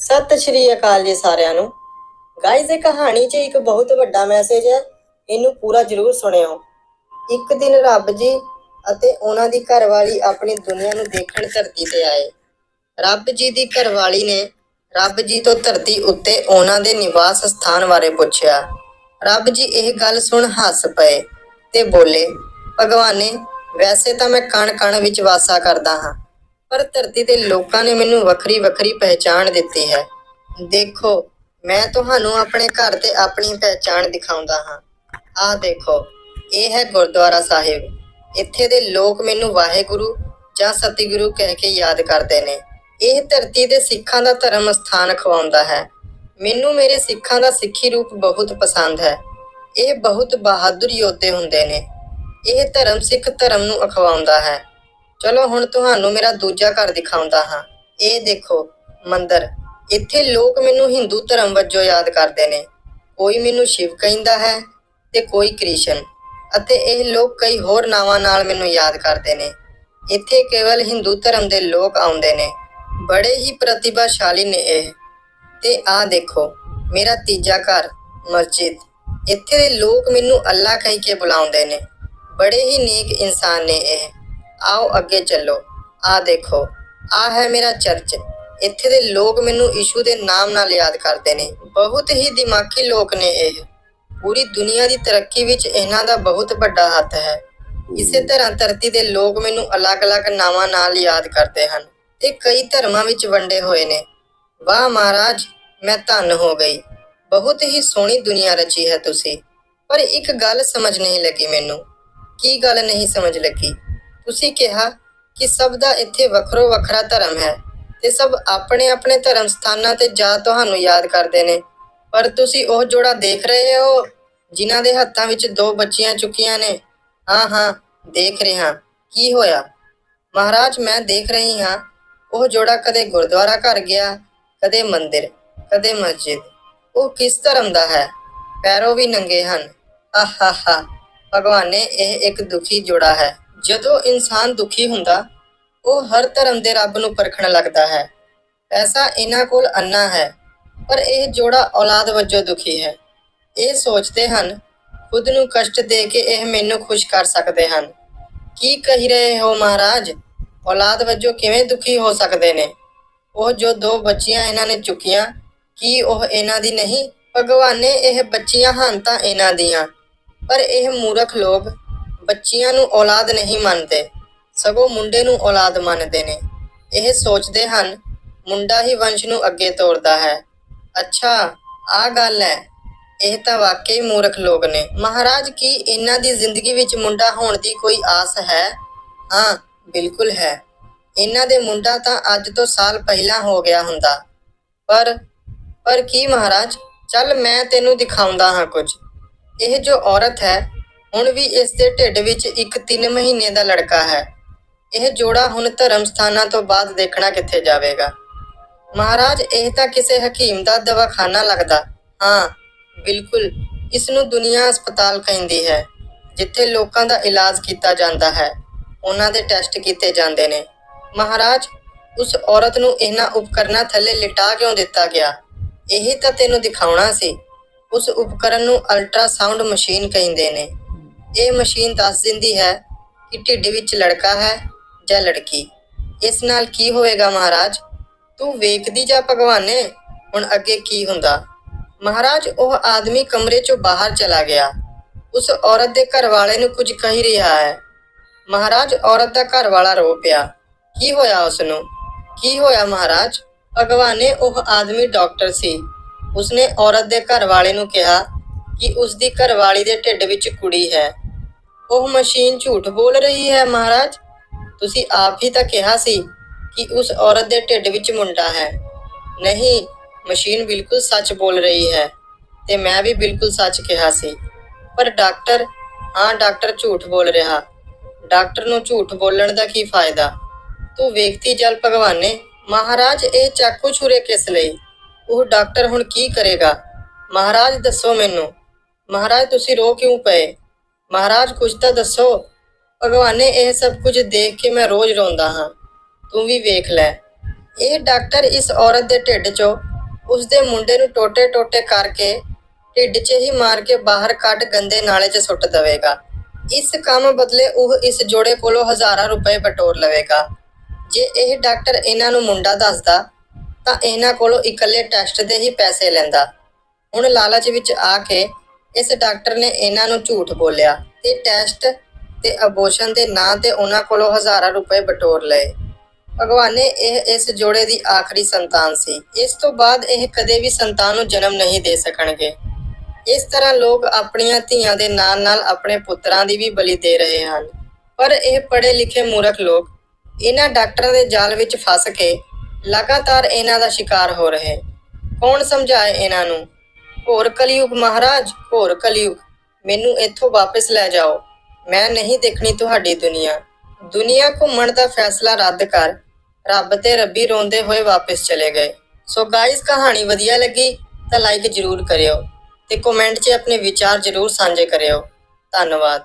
ਸਤਿ ਸ਼੍ਰੀ ਅਕਾਲ ਜੀ ਸਾਰਿਆਂ ਨੂੰ। ਗਾਇਜ਼ ਇਹ ਕਹਾਣੀ 'ਚ ਇੱਕ ਬਹੁਤ ਵੱਡਾ ਮੈਸੇਜ ਹੈ। ਇਹਨੂੰ ਪੂਰਾ ਜ਼ਰੂਰ ਸੁਣਿਓ। ਇੱਕ ਦਿਨ ਰੱਬ ਜੀ ਅਤੇ ਉਹਨਾਂ ਦੀ ਘਰਵਾਲੀ ਆਪਣੀ ਦੁਨੀਆ ਨੂੰ ਦੇਖਣ ਧਰਤੀ ਤੇ ਆਏ। ਰੱਬ ਜੀ ਦੀ ਘਰਵਾਲੀ ਨੇ ਰੱਬ ਜੀ ਤੋਂ ਧਰਤੀ ਉੱਤੇ ਉਹਨਾਂ ਦੇ ਨਿਵਾਸ ਸਥਾਨ ਬਾਰੇ ਪੁੱਛਿਆ। ਰੱਬ ਜੀ, ਇਹ ਗੱਲ ਸੁਣ ਹੱਸ ਪਏ ਤੇ ਬੋਲੇ, ਭਗਵਾਨੇ, ਵੈਸੇ ਤਾਂ ਮੈਂ ਕਣ ਕਣ ਵਿੱਚ ਵਾਸਾ ਕਰਦਾ ਹਾਂ। ਪਰ ਧਰਤੀ ਦੇ ਲੋਕਾਂ ਨੇ ਮੈਨੂੰ ਵੱਖਰੀ ਵੱਖਰੀ ਪਹਿਚਾਣ ਦਿੱਤੀ ਹੈ। ਦੇਖੋ, ਮੈਂ ਤੁਹਾਨੂੰ ਆਪਣੇ ਘਰ ਤੇ ਆਪਣੀ ਪਹਿਚਾਣ ਦਿਖਾਉਂਦਾ ਹਾਂ। ਆਹ ਦੇਖੋ, ਇਹ ਹੈ ਗੁਰਦੁਆਰਾ ਸਾਹਿਬ। ਇੱਥੇ ਦੇ ਲੋਕ ਮੈਨੂੰ ਵਾਹਿਗੁਰੂ ਜਾਂ ਸਤਿਗੁਰੂ ਕਹਿ ਕੇ ਯਾਦ ਕਰਦੇ ਨੇ। ਇਹ ਧਰਤੀ ਦੇ ਸਿੱਖਾਂ ਦਾ ਧਰਮ ਸਥਾਨ ਖਵਾਉਂਦਾ ਹੈ। ਮੈਨੂੰ ਮੇਰੇ ਸਿੱਖਾਂ ਦਾ ਸਿੱਖੀ ਰੂਪ ਬਹੁਤ ਪਸੰਦ ਹੈ। ਇਹ ਬਹੁਤ ਬਹਾਦਰ ਯੋਧੇ ਹੁੰਦੇ ਨੇ। ਇਹ ਧਰਮ ਸਿੱਖ ਧਰਮ ਨੂੰ ਅਖਵਾਉਂਦਾ ਹੈ। ਚਲੋ ਹੁਣ ਤੁਹਾਨੂੰ ਮੇਰਾ ਦੂਜਾ ਘਰ ਦਿਖਾਉਂਦਾ ਹਾਂ। ਇਹ ਦੇਖੋ, ਮੰਦਰ। ਇੱਥੇ ਲੋਕ ਮੈਨੂੰ ਹਿੰਦੂ ਧਰਮ ਵਜੋਂ ਯਾਦ ਕਰਦੇ ਨੇ। ਕੋਈ ਮੈਨੂੰ ਸ਼ਿਵ ਕਹਿੰਦਾ ਹੈ ਤੇ ਕੋਈ ਕ੍ਰਿਸ਼ਨ। ਅਤੇ ਇਹ ਲੋਕ ਕਈ ਹੋਰ ਨਾਵਾਂ ਨਾਲ ਮੈਨੂੰ ਯਾਦ ਕਰਦੇ ਨੇ। ਇੱਥੇ ਕੇਵਲ ਹਿੰਦੂ ਧਰਮ ਦੇ ਲੋਕ ਆਉਂਦੇ ਨੇ। ਬੜੇ ਹੀ ਪ੍ਰਤਿਭਾਸ਼ਾਲੀ ਨੇ ਇਹ। ਤੇ ਆਹ ਦੇਖੋ, ਮੇਰਾ ਤੀਜਾ ਘਰ, ਮਸਜਿਦ। ਇੱਥੇ ਦੇ ਲੋਕ ਮੈਨੂੰ ਅੱਲਾ ਕਹਿ ਕੇ ਬੁਲਾਉਂਦੇ ਨੇ। ਬੜੇ ਹੀ ਨੇਕ ਇਨਸਾਨ ਨੇ ਇਹ। ਆਓ ਅੱਗੇ ਚੱਲੋ। ਆਹ ਦੇਖੋ, ਆਹ ਹੈ ਮੇਰਾ ਚਰਚ। ਇੱਥੇ ਦੇ ਲੋਕ ਮੈਨੂੰ ਯਿਸੂ ਦੇ ਨਾਮ ਨਾਲ ਯਾਦ ਕਰਦੇ ਨੇ। ਬਹੁਤ ਹੀ ਦਿਮਾਗੀ ਲੋਕ ਨੇ ਇਹ। ਪੂਰੀ ਦੁਨੀਆ ਦੀ ਤਰੱਕੀ ਵਿੱਚ ਇਹਨਾਂ ਦਾ ਬਹੁਤ ਵੱਡਾ ਹੱਥ ਹੈ। ਇਸੇ ਤਰ੍ਹਾਂ ਧਰਤੀ ਦੇ ਲੋਕ ਮੈਨੂੰ ਅਲੱਗ-ਅਲੱਗ ਨਾਵਾਂ ਨਾਲ ਯਾਦ ਕਰਦੇ ਹਨ ਤੇ ਕਈ ਧਰਮਾਂ ਵਿੱਚ ਵੰਡੇ ਹੋਏ ਨੇ। ਵਾਹ ਮਹਾਰਾਜ, ਮੈਂ ਧੰਨ ਹੋ ਗਈ। ਬਹੁਤ ਹੀ ਸੋਹਣੀ ਦੁਨੀਆ ਰਚੀ ਹੈ ਤੁਸੀਂ। ਪਰ ਇੱਕ ਗੱਲ ਸਮਝ ਨਹੀਂ ਲੱਗੀ ਮੈਨੂੰ। ਕੀ ਗੱਲ ਨਹੀਂ ਸਮਝ ਲੱਗੀ? ਤੁਸੀਂ ਕਿਹਾ ਕਿ ਸਭ ਦਾ ਇੱਥੇ ਵੱਖਰੋ ਵੱਖਰਾ ਧਰਮ ਹੈ ਤੇ ਸਭ ਆਪਣੇ ਆਪਣੇ ਧਰਮ ਸਥਾਨਾਂ ਤੇ ਜਾ ਤੁਹਾਨੂੰ ਯਾਦ ਕਰਦੇ ਨੇ। ਪਰ ਤੁਸੀਂ ਉਹ ਜੋੜਾ ਦੇਖ ਰਹੇ ਹੋ ਜਿਨ੍ਹਾਂ ਦੇ ਹੱਥਾਂ ਵਿੱਚ ਦੋ ਬੱਚੀਆਂ ਚੁੱਕੀਆਂ ਨੇ। ਹਾਂ ਹਾਂ, ਦੇਖ ਰਿਹਾ। ਕੀ ਹੋਇਆ? ਮਹਾਰਾਜ, ਮੈਂ ਦੇਖ ਰਹੀ ਹਾਂ। ਉਹ ਜੋੜਾ ਕਦੇ ਗੁਰਦੁਆਰਾ ਘਰ ਗਿਆ, ਕਦੇ ਮੰਦਿਰ, ਕਦੇ ਮਸਜਿਦ। ਉਹ ਕਿਸ ਧਰਮ ਦਾ ਹੈ? ਪੈਰੋਂ ਵੀ ਨੰਗੇ ਹਨ। ਆਹਾਹਾ ਭਗਵਾਨ ਨੇ ਇਹ ਇੱਕ ਦੁਖੀ ਜੋੜਾ ਹੈ। ਜਦੋਂ ਇਨਸਾਨ ਦੁਖੀ ਹੁੰਦਾ, ਉਹ ਹਰ ਧਰਮ ਦੇ ਰੱਬ ਨੂੰ ਪਰਖਣ ਲੱਗਦਾ ਹੈ। ਪੈਸਾ ਇਹਨਾਂ ਕੋਲ ਅੰਨਾ ਹੈ, ਪਰ ਇਹ ਜੋੜਾ ਔਲਾਦ ਵਜੋਂ ਦੁਖੀ ਹੈ। ਇਹ ਸੋਚਦੇ ਹਨ, ਖੁਦ ਨੂੰ ਕਸ਼ਟ ਦੇ ਕੇ ਇਹ ਮੈਨੂੰ ਖੁਸ਼ ਕਰ ਸਕਦੇ ਹਨ। ਕੀ ਕਹਿ ਰਹੇ ਹੋ ਮਹਾਰਾਜ? ਔਲਾਦ ਵਜੋਂ ਕਿਵੇਂ ਦੁਖੀ ਹੋ ਸਕਦੇ ਨੇ? ਉਹ ਜੋ ਦੋ ਬੱਚੀਆਂ ਇਹਨਾਂ ਨੇ ਚੁੱਕੀਆਂ, ਕੀ ਉਹ ਇਹਨਾਂ ਦੀ ਨਹੀਂ? ਭਗਵਾਨ ਨੇ ਇਹ ਬੱਚੀਆਂ ਹਨ ਤਾਂ ਇਹਨਾਂ ਦੀਆਂ। ਪਰ ਇਹ ਮੂਰਖ ਲੋਕ ਬੱਚੀਆਂ ਨੂੰ ਔਲਾਦ ਨਹੀਂ ਮੰਨਦੇ, ਸਗੋਂ ਮੁੰਡੇ ਨੂੰ ਔਲਾਦ ਮੰਨਦੇ ਨੇ। ਇਹ ਸੋਚਦੇ ਹਨ, ਮੁੰਡਾ ਹੀ ਵੰਸ਼ ਨੂੰ ਅੱਗੇ ਤੋਰਦਾ ਹੈ। ਅੱਛਾ ਆ ਗੱਲ ਹੈ। ਇਹ ਤਾਂ ਵਾਕਈ ਮੂਰਖ ਲੋਕ ਨੇ। ਮਹਾਰਾਜ, ਕੀ ਇਹਨਾਂ ਦੀ ਜ਼ਿੰਦਗੀ ਵਿੱਚ ਮੁੰਡਾ ਹੋਣ ਦੀ ਕੋਈ ਆਸ ਹੈ? ਹਾਂ, ਬਿਲਕੁਲ ਹੈ। ਇਹਨਾਂ ਦੇ ਮੁੰਡਾ ਤਾਂ ਅੱਜ ਤੋਂ ਸਾਲ ਪਹਿਲਾਂ ਹੋ ਗਿਆ ਹੁੰਦਾ। ਪਰ ਪਰ ਕੀ ਮਹਾਰਾਜ? ਚੱਲ ਮੈਂ ਤੈਨੂੰ ਦਿਖਾਉਂਦਾ ਹਾਂ ਕੁਝ। ਇਹ ਜੋ ਔਰਤ ਹੈ ਹੁਣ ਵੀ ਇਸ ਦੇ ਢਿੱਡ ਵਿੱਚ ਇੱਕ 3 ਮਹੀਨੇ ਦਾ ਲੜਕਾ ਹੈ। ਇਹ ਜੋੜਾ ਹੁਣ ਧਰਮ ਸਥਾਨਾਂ ਤੋਂ ਬਾਅਦ ਦੇਖਣਾ ਕਿੱਥੇ ਜਾਵੇਗਾ। ਮਹਾਰਾਜ, ਇਹ ਤਾਂ ਕਿਸੇ ਹਕੀਮ ਦਾ ਦਵਾਖਾਨਾ ਲੱਗਦਾ। ਹਾਂ, ਬਿਲਕੁਲ। ਇਸ ਨੂੰ ਦੁਨੀਆ ਹਸਪਤਾਲ ਕਹਿੰਦੀ ਹੈ, ਜਿੱਥੇ ਲੋਕਾਂ ਦਾ ਇਲਾਜ ਕੀਤਾ ਜਾਂਦਾ ਹੈ। ਉਹਨਾਂ ਦੇ ਟੈਸਟ ਕੀਤੇ ਜਾਂਦੇ ਨੇ। ਮਹਾਰਾਜ, ਉਸ ਔਰਤ ਨੂੰ ਇਹਨਾਂ ਉਪਕਰਨਾਂ ਥੱਲੇ ਲਿਟਾ ਕਿਉਂ ਦਿੱਤਾ ਗਿਆ? ਇਹੀ ਤਾਂ ਤੈਨੂੰ ਦਿਖਾਉਣਾ ਸੀ। ਉਸ ਉਪਕਰਨ ਨੂੰ ਅਲਟਰਾਸਾਊਂਡ ਮਸ਼ੀਨ ਕਹਿੰਦੇ ਨੇ। ਇਹ ਮਸ਼ੀਨ ਦੱਸ ਦਿੰਦੀ ਹੈ ਕਿ ਢਿੱਡ ਵਿੱਚ ਲੜਕਾ ਹੈ ਜਾਂ ਲੜਕੀ। ਇਸ ਨਾਲ ਕੀ ਹੋਵੇਗਾ ਮਹਾਰਾਜ? ਤੂੰ ਵੇਖਦੀ ਜਾ ਭਗਵਾਨੇ, ਹੁਣ ਅੱਗੇ ਕੀ ਹੁੰਦਾ? ਮਹਾਰਾਜ, ਉਹ ਆਦਮੀ ਕਮਰੇ ਚੋਂ ਬਾਹਰ ਚਲਾ ਗਿਆ। ਉਸ ਔਰਤ ਦੇ ਘਰ ਵਾਲੇ ਨੂੰ ਕੁਝ ਕਹਿ ਰਿਹਾ ਹੈ। ਮਹਾਰਾਜ, ਔਰਤ ਦਾ ਘਰ ਵਾਲਾ ਰੋ ਪਿਆ। ਕੀ ਹੋਇਆ ਉਸ ਨੂੰ ਕੀ ਹੋਇਆ ਮਹਾਰਾਜ? ਭਗਵਾਨੇ, ਉਹ ਆਦਮੀ ਡਾਕਟਰ ਸੀ। ਉਸਨੇ ਔਰਤ ਦੇ ਘਰ ਵਾਲੇ ਨੂੰ ਕਿਹਾ ਕਿ ਉਸ ਦੀ ਘਰਵਾਲੀ ਦੇ ਢਿੱਡ ਵਿੱਚ ਕੁੜੀ ਹੈ। ਉਹ ਮਸ਼ੀਨ ਝੂਠ ਬੋਲ ਰਹੀ ਹੈ ਮਹਾਰਾਜ। ਤੁਸੀਂ ਆਪ ਹੀ ਤਾਂ ਕਿਹਾ ਸੀ ਕਿ ਉਸ ਔਰਤ ਦੇ ਢਿੱਡ ਵਿੱਚ ਮੁੰਡਾ ਹੈ। ਨਹੀਂ, ਮਸ਼ੀਨ ਬਿਲਕੁਲ ਸੱਚ ਬੋਲ ਰਹੀ ਹੈ ਤੇ ਮੈਂ ਵੀ ਬਿਲਕੁਲ ਸੱਚ ਕਿਹਾ ਸੀ। ਪਰ ਡਾਕਟਰ, ਹਾਂ ਡਾਕਟਰ ਝੂਠ ਬੋਲ ਰਿਹਾ। ਡਾਕਟਰ ਨੂੰ ਝੂਠ ਬੋਲਣ ਦਾ ਕੀ ਫਾਇਦਾ? ਤੂੰ ਵੇਖਤੀ ਜਲ ਭਗਵਾਨੇ, ਮਹਾਰਾਜ ਇਹ ਚਾਕੂ ਛੁਰੇ ਕਿਸ ਲਈ? ਉਹ ਡਾਕਟਰ ਹੁਣ ਕੀ ਕਰੇਗਾ? ਮਹਾਰਾਜ ਦੱਸੋ ਮੈਨੂੰ, ਮਹਾਰਾਜ ਤੁਸੀਂ ਰੋ ਕਿਉਂ ਪਏ? ਮਹਾਰਾਜ ਕੁਝ ਤਾਂ ਦੱਸੋ। ਭਗਵਾਨ ਨੇ ਇਹ ਸਭ ਕੁਝ ਦੇਖ ਕੇ ਮੈਂ ਰੋਜ਼ ਰੋਂਦਾ ਹਾਂ। ਤੂੰ ਵੀ ਵੇਖ ਲੈ। ਇਹ ਡਾਕਟਰ ਇਸ ਔਰਤ ਦੇ ਢਿੱਡ 'ਚੋਂ ਉਸ ਦੇ ਮੁੰਡੇ ਨੂੰ ਟੋਟੇ-ਟੋਟੇ ਕਰਕੇ ਢਿੱਡ 'ਚ ਹੀ ਮਾਰ ਕੇ ਬਾਹਰ ਕੱਢ ਗੰਦੇ ਨਾਲੇ 'ਚ ਸੁੱਟ ਦੇਵੇਗਾ। ਇਸ ਕੰਮ ਬਦਲੇ ਉਹ ਇਸ ਜੋੜੇ ਕੋਲੋਂ ਹਜ਼ਾਰਾਂ ਰੁਪਏ ਬਟੋਰ ਲਵੇਗਾ। ਜੇ ਇਹ ਡਾਕਟਰ ਇਹਨਾਂ ਨੂੰ ਮੁੰਡਾ ਦੱਸਦਾ, ਤਾਂ ਇਹਨਾਂ ਕੋਲੋਂ ਇਕੱਲੇ ਟੈਸਟ ਦੇ ਹੀ ਪੈਸੇ ਲੈਂਦਾ। ਹੁਣ ਲਾਲਚ ਵਿੱਚ ਆ ਕੇ ਇਸ ਡਾਕਟਰ ਨੇ ਇਹਨਾਂ ਨੂੰ ਝੂਠ ਬੋਲਿਆ ਤੇ ਟੈਸਟ ਤੇ ਅਬੋਰਸ਼ਨ ਦੇ ਨਾਂ ਤੇ ਉਹਨਾਂ ਕੋਲੋਂ ਹਜ਼ਾਰਾਂ ਰੁਪਏ ਬਟੋਰ ਲਏ। ਭਗਵਾਨੇ ਇਹ ਇਸ ਜੋੜੇ ਦੀ ਆਖਰੀ ਸੰਤਾਨ ਸੀ। ਇਸ ਤੋਂ ਬਾਅਦ ਇਹ ਕਦੇ ਵੀ ਸੰਤਾਨ ਨੂੰ ਜਨਮ ਨਹੀਂ ਦੇ ਸਕਣਗੇ। ਇਸ ਤਰ੍ਹਾਂ ਲੋਕ ਆਪਣੀਆਂ ਧੀਆਂ ਦੇ ਨਾਲ-ਨਾਲ ਆਪਣੇ ਪੁੱਤਰਾਂ ਦੀ ਵੀ ਬਲੀ ਦੇ ਰਹੇ ਹਨ। ਪਰ ਇਹ ਪੜ੍ਹੇ ਲਿਖੇ ਮੂਰਖ ਲੋਕ ਇਹਨਾਂ ਡਾਕਟਰਾਂ ਦੇ ਜਾਲ ਵਿੱਚ ਫਸ ਕੇ ਲਗਾਤਾਰ ਇਹਨਾਂ ਦਾ ਸ਼ਿਕਾਰ ਹੋ ਰਹੇ। ਕੌਣ ਸਮਝਾਏ ਇਹਨਾਂ ਨੂੰ? ਘੋਰ ਕਲਯੁਗ ਮਹਾਰਾਜ ਘੋਰ ਕਲਯੁਗ। ਮੈਨੂੰ ਇੱਥੋਂ ਵਾਪਸ ਲੈ ਜਾਓ। ਮੈਂ ਨਹੀਂ ਦੇਖਣੀ ਤੁਹਾਡੀ ਦੁਨੀਆ। ਦੁਨੀਆ ਘੁੰਮਣ ਦਾ ਫੈਸਲਾ ਰੱਦ ਕਰ। ਰੱਬ ਤੇ ਰੱਬੀ ਰੋਂਦੇ ਹੋਏ ਵਾਪਸ ਚਲੇ ਗਏ। ਸੋ ਗਾਇਸ ਕਹਾਣੀ ਵਧੀਆ ਲੱਗੀ ਤਾਂ ਲਾਈਕ ਜਰੂਰ ਕਰਿਓ ਤੇ ਕਮੈਂਟ 'ਚ ਆਪਣੇ ਵਿਚਾਰ ਜਰੂਰ ਸਾਂਝੇ ਕਰਿਓ। ਧੰਨਵਾਦ।